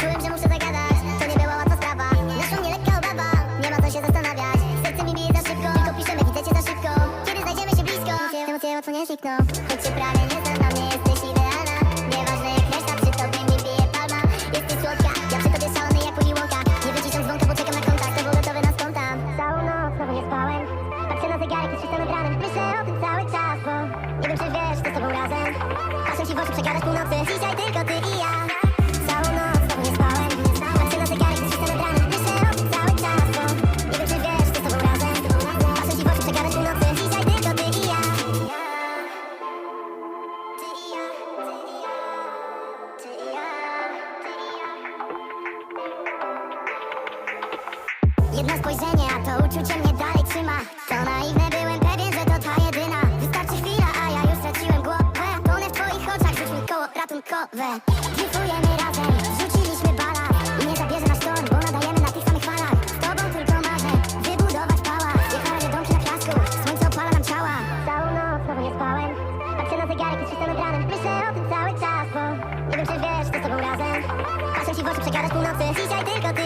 Czułem, że muszę zagadać, to nie była łatwa sprawa. Naszła mnie lekka obawa, nie ma co się zastanawiać. Serce mi bije za szybko, tylko piszemy, widzę cię za szybko. Kiedy znajdziemy się blisko, emocje, emocje łatwo nie znikną. Choć się prawie nie znam, dla mnie jesteś idealna. Nieważne jak reszta, przy tobie mi bije palma. Jesteś słodka, ja przy tobie szalony jak Willy Wonka Nie wyciszam dzwonka, bo czekam na kontakt, to gotowy na spontan. Całą noc znowu nie spałem. Patrzę na zegarek, jest 6 nad ranem Myślę o tym cały czas, bo Jedno spojrzenie, a to uczucie mnie dalej trzyma. To naiwne, byłem pewien, że to ta jedyna. Wystarczy chwila, a ja już straciłem głowę. Tonę w twoich oczach, rzuć mi koło ratunkowe. Dryfujemy razem, rzuciliśmy balast I nie zabierze nas sztorm, bo nadajemy na tych samych falach. Z tobą tylko marzę, wybudować pałac. Jechałem do domki na piasku, słońce opala nam ciała. Całą noc znowu nie spałem Patrzę na zegarek, jest 6 nad ranem Myślę o tym cały czas, bo nie wiem czy wiesz, co z tobą razem. Patrzę ci w oczy, przegadasz północy. Dzisiaj tylko ty